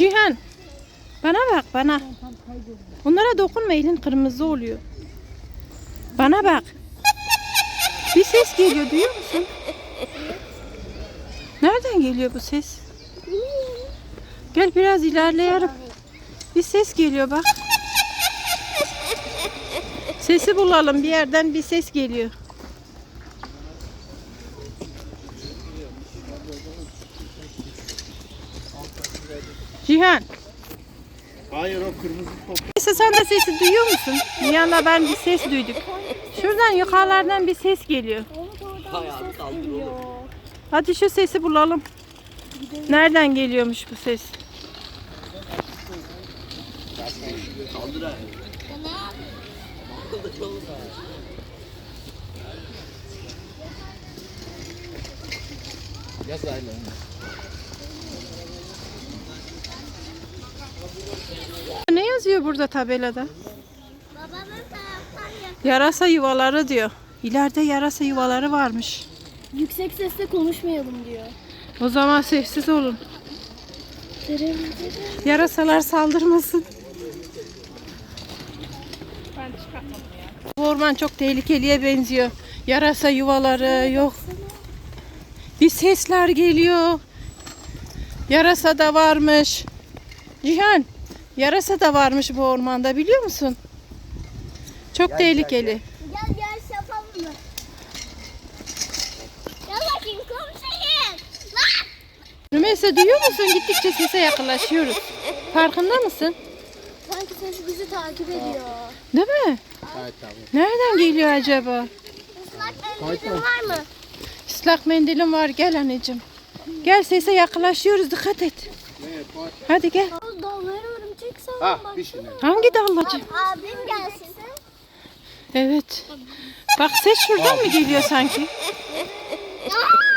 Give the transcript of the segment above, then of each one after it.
Cihan. Bana bak bana. Bunlara dokunma elin kırmızı oluyor. Bana bak. Bir ses geliyor duyuyor musun? Nereden geliyor bu ses? Gel biraz ilerleyelim. Bir ses geliyor bak. Sesi bulalım bir yerden bir ses geliyor. Cihan. Hayır o kırmızı top. Neyse sen de sesi duyuyor musun? Nihan'la ben bir ses duyduk. Şuradan yukarılardan bir ses geliyor. Hadi şu sesi bulalım. Nereden geliyormuş bu ses? Yaz aynen. Yazıyor burada tabelada? Yarasa yuvaları diyor. İleride yarasa yuvaları varmış. Yüksek sesle konuşmayalım diyor. O zaman sessiz olun. Yarasalar saldırmasın. Bu orman çok tehlikeliye benziyor. Yarasa yuvaları yok. Bir sesler geliyor. Yarasa da varmış. Cihan, yarasa da varmış bu ormanda biliyor musun? Çok tehlikeli. Gel gel yapalım mı? Gel bakayım komşayım. Lan! Rümeysa duyuyor musun? Gittikçe sese yaklaşıyoruz. Farkında mısın? Sanki ses bizi takip ediyor. Değil mi? Evet tamam. Nereden geliyor acaba? Islak önlüğün var mı? Islak mendilim var. Gel anneciğim. Gel sese yaklaşıyoruz. Dikkat et. Hadi gel. Dalları Ha bir şey. Hangi dallacı? Abim gelsin. Evet. Bak ses şuradan mı geliyor sanki?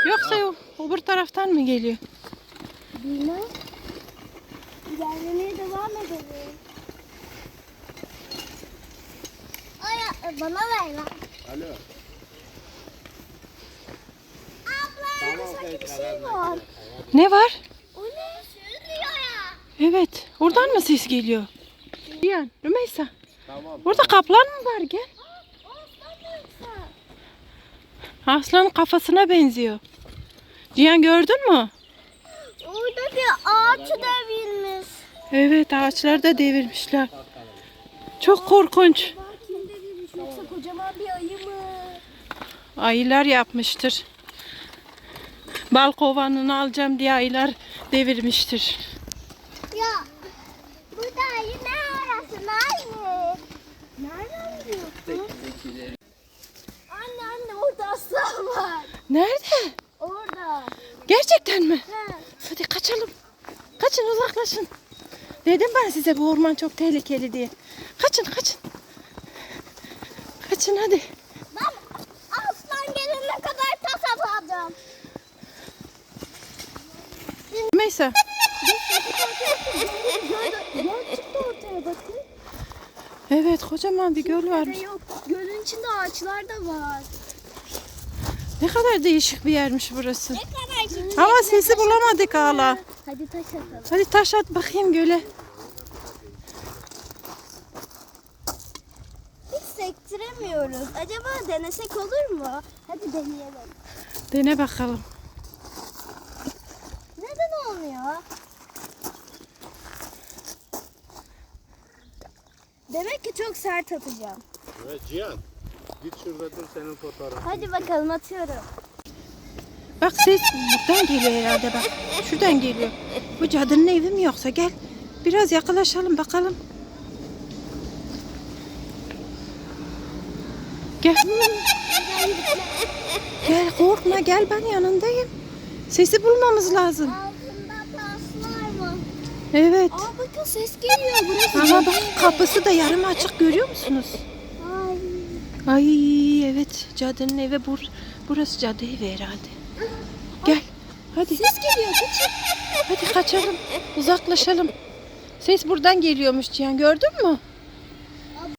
Yoksa o öbür taraftan mı geliyor? Bilmem. İlerlemeye devam edelim. Ay e, bana ver lan. Alo. Abla Tamam, sanki bir şey var. Ne var? O ne? Sürünüyor ya. Evet. Oradan mı ses geliyor? Cihan, Rümeysa. Tamam. Burada kaplan mı var? Gel. Aslanın kafasına benziyor. Cihan gördün mü? Orada bir ağaç devirmiş. Evet ağaçları da devirmişler. Çok korkunç. Kim devirmiş yoksa kocaman bir ayı mı? Ayılar yapmıştır. Bal kovanını alacağım diye ayılar devirmiştir. Ya burada ayı ne arasın ayı? Nereden biliyorsun? Anne anne orada aslan var. Nerede? Orada. Gerçekten mi? He. Hadi kaçalım. Kaçın uzaklaşın. Dedim ben size bu orman çok tehlikeli diye. Kaçın kaçın. Kaçın hadi. Ben aslan gelene kadar tas ortaya bakın. Evet kocaman bir göl varmış. Yok. Gölün içinde ağaçlar da var. Ne kadar değişik bir yermiş burası. Ne kadar küçük. Ama sesi bulamadık hala. Hadi taş atalım. Hadi taş at bakayım göle. Hiç sektiremiyoruz. Acaba denesek olur mu? Hadi deneyelim. Dene bakalım. Neden olmuyor? Demek ki çok sert atacağım. Evet Cihan. Git şurada dur senin fotoğrafın. Hadi bakalım atıyorum. Bak ses buradan geliyor herhalde bak. Şuradan geliyor. Bu cadının evi mi yoksa gel. Biraz yaklaşalım bakalım. Gel. Gel korkma gel ben yanındayım. Sesi bulmamız lazım. Evet. Aa bakın ses geliyor. Burası Ama bak kapısı da yarım açık görüyor musunuz? Ay. Evet cadının evi bur burası cadı evi herhalde. Gel. Hadi. Ses geliyor. Kaçın. Hadi kaçalım. Uzaklaşalım. Ses buradan geliyormuş Cihan gördün mü?